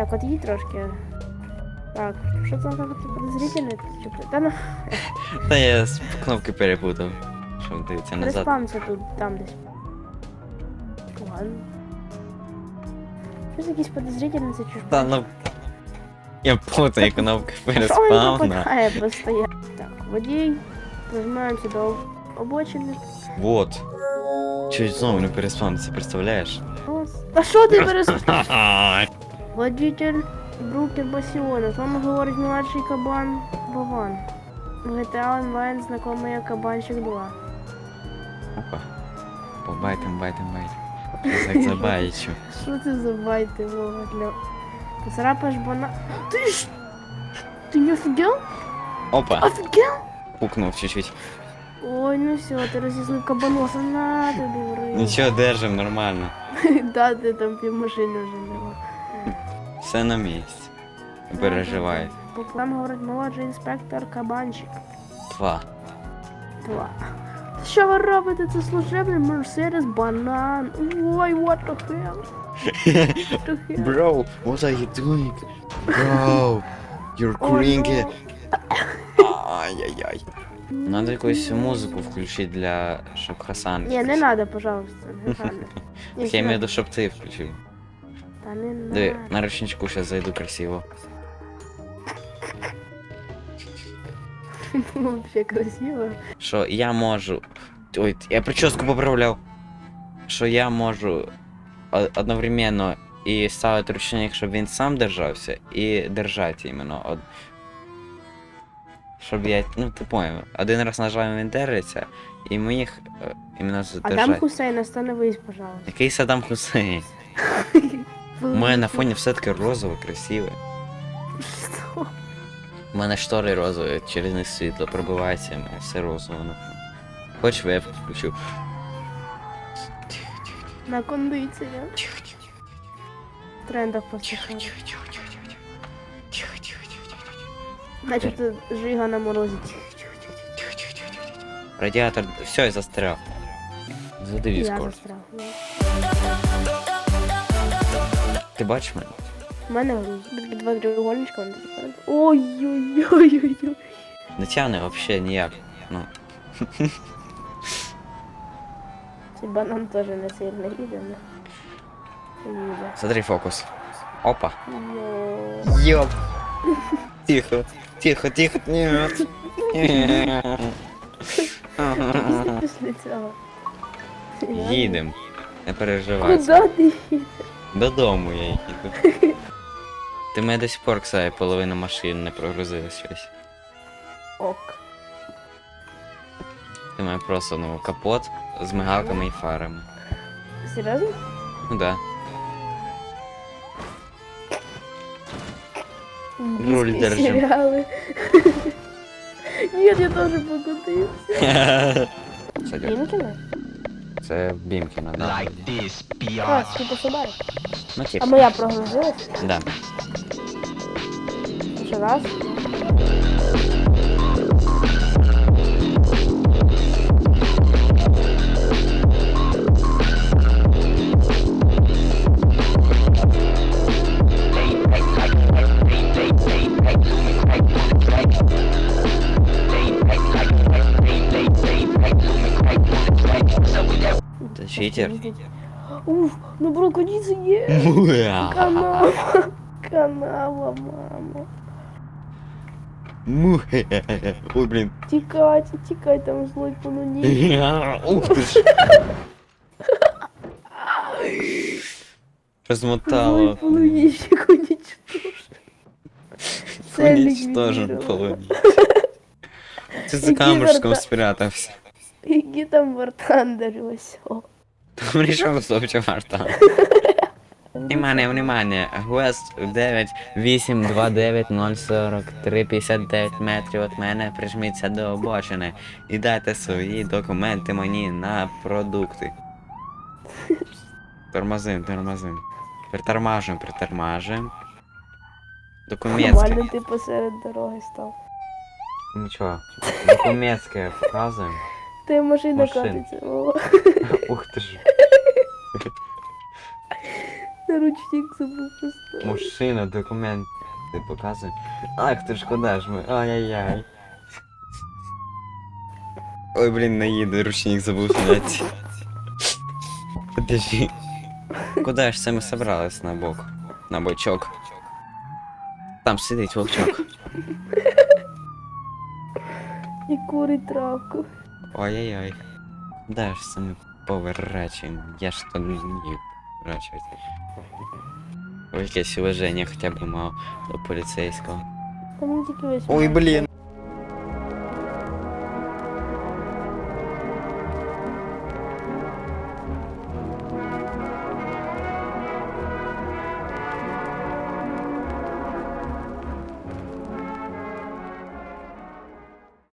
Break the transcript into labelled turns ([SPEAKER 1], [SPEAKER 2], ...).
[SPEAKER 1] Так, от їдь трошки. Так, що це так от подозрительне? Чи ти- Та ну,
[SPEAKER 2] Та я з кнопки перепутав. Щоб дивитися назад.
[SPEAKER 1] респамся тут, там десь. Ладно. Щось якісь подозрительне, це чужбан.
[SPEAKER 2] Та ну. Я путаю кнопки
[SPEAKER 1] Що він
[SPEAKER 2] переспавна.
[SPEAKER 1] попадає постійно? Так, водій. Прижимаємося до обочини.
[SPEAKER 2] Вот. Чуть знову не переспавниться, представляєш?
[SPEAKER 1] Ос. Та що ти перестав? Водитель Брукер Басіона. З вами говорить младший кабан Вован. В GTA Online знакомий як Кабанчик 2.
[SPEAKER 2] Опа. Побайтим, байтим, байтим. Як забаючу.
[SPEAKER 1] Що це за байти, Вова, для... Поцарапаєш бана... Ти ж... Ти не офігел?
[SPEAKER 2] Опа.
[SPEAKER 1] Офігел?
[SPEAKER 2] Пукнув чуть-чуть.
[SPEAKER 1] Ой, ну все, ти розізлив кабаноса, на в рибу.
[SPEAKER 2] Держим, нормально.
[SPEAKER 1] Да, ти там півмашини вже нема.
[SPEAKER 2] Все на місці. Не переживай.
[SPEAKER 1] По плану говорить молодший інспектор Кабанчик.
[SPEAKER 2] Два.
[SPEAKER 1] Два. Що ви робите? Це служебний Мерседес банан. Ой, what the hell? What the hell?
[SPEAKER 2] Bro, what are you doing? Bro, you're
[SPEAKER 1] Ой, ну.
[SPEAKER 2] Ай-яй-яй. Надо якусь музику включити для щоб Хасан.
[SPEAKER 1] Не, не надо, пожалуйста, не надо.
[SPEAKER 2] Я имею в виду, щоб ти включив.
[SPEAKER 1] Та не
[SPEAKER 2] Диви, на ручничку зараз зайду красиво.
[SPEAKER 1] Вообще красиво.
[SPEAKER 2] Що я можу. Ой, я прическу поправляв. Що я можу одновременно і ставити ручник, щоб він сам держався, і держати іменно. Од... Щоб я. Ну, ти поняв. Один раз нажав він держиться, і ми їх е, іменно
[SPEAKER 1] Адам
[SPEAKER 2] задержати.
[SPEAKER 1] Хусейн, остановись, пожалуйста.
[SPEAKER 2] Який Саддам Хусейн? У мене на фоні все таки розове, красиве.
[SPEAKER 1] Що?
[SPEAKER 2] У мене штори розові, через них світло пробивається, у мене все розове на фоні. Хоч веб включу.
[SPEAKER 1] На кондиція.
[SPEAKER 2] Тихо, тихо, тихо,
[SPEAKER 1] трендах
[SPEAKER 2] Тихо, тихо, тихо, тихо, тихо. Тихо, тихо, тихо, тихо, тихо.
[SPEAKER 1] Начебто жига на морозі. Тихо, тихо, тихо.
[SPEAKER 2] Тихо, тихо, тихо. Радіатор, все, я застряв. Заведи
[SPEAKER 1] Я
[SPEAKER 2] Discord.
[SPEAKER 1] застряв.
[SPEAKER 2] Ти бачиш мене?
[SPEAKER 1] У мене два треугольничка. такі Ой-ой-ой-ой-ой.
[SPEAKER 2] Не тягне вообще ніяк. Ну,
[SPEAKER 1] Цей банан теж не сильно їде, не.
[SPEAKER 2] Смотри фокус. Опа.
[SPEAKER 1] Йо.
[SPEAKER 2] Ёп. Тихо, тихо, тихо, нет. Їдем. Не переживай.
[SPEAKER 1] Куда ти їдеш?
[SPEAKER 2] Додому я їду. Ти мене до сих пор, кстати, половина машин не прогрузила щось.
[SPEAKER 1] Ок.
[SPEAKER 2] Ти мене просто ну капот з мигалками і фарами.
[SPEAKER 1] Серйозно?
[SPEAKER 2] Ну да. Руль держим.
[SPEAKER 1] серіали. Ні, я теж покотився. Вінкіна?
[SPEAKER 2] Це Бімкіна, да.
[SPEAKER 3] Like this,
[SPEAKER 1] А,
[SPEAKER 3] biatch.
[SPEAKER 2] Ну
[SPEAKER 1] А
[SPEAKER 2] типа,
[SPEAKER 1] моя прогрузилась?
[SPEAKER 2] да.
[SPEAKER 1] Ще раз?
[SPEAKER 2] Це читер.
[SPEAKER 1] Уф, ну брокодіці є. Канава. Канава, мама.
[SPEAKER 2] Ой, блін.
[SPEAKER 1] Тікайте, тікай, там злой понуні.
[SPEAKER 2] Ух ти ж.
[SPEAKER 1] Злой
[SPEAKER 2] Розмотало.
[SPEAKER 1] понуніщик унічтожив.
[SPEAKER 2] Уничтожен половину. Це за
[SPEAKER 1] Які
[SPEAKER 2] камушком
[SPEAKER 1] верта-
[SPEAKER 2] спрятався.
[SPEAKER 1] Які там вартандери ось. о.
[SPEAKER 2] Там рішав стопча варта. Внимание, внимание. Гвест 9 8 2 9 0 43 59 метрів від мене. Прижміться до обочини і дайте свої документи мені на продукти. Тормозим, тормозим. Притормажуємо, притормажуємо. Документське.
[SPEAKER 1] Нормально ти посеред дороги став.
[SPEAKER 2] Нічого. Документське вказуємо.
[SPEAKER 1] Ти машина
[SPEAKER 2] Машин.
[SPEAKER 1] катиться. О.
[SPEAKER 2] Ух ти ж.
[SPEAKER 1] Ручник забув просто.
[SPEAKER 2] Мужчина, документ. Ти показуй. Ах, ти шкода ж ми. Ай-яй-яй. Ой, блін, не їде, ручник забув зняти. Подожди. Куда ж це ми собрались на бок? На бочок. Там сидить вовчок.
[SPEAKER 1] І курить травку.
[SPEAKER 2] Ой-ой-ой. Куда ж це ми поворачуємо? Я ж то не вмію поворачувати. Ой, якесь уваження хоча б мав до поліцейського.
[SPEAKER 1] Та мені тільки весь.
[SPEAKER 2] Ой, блін.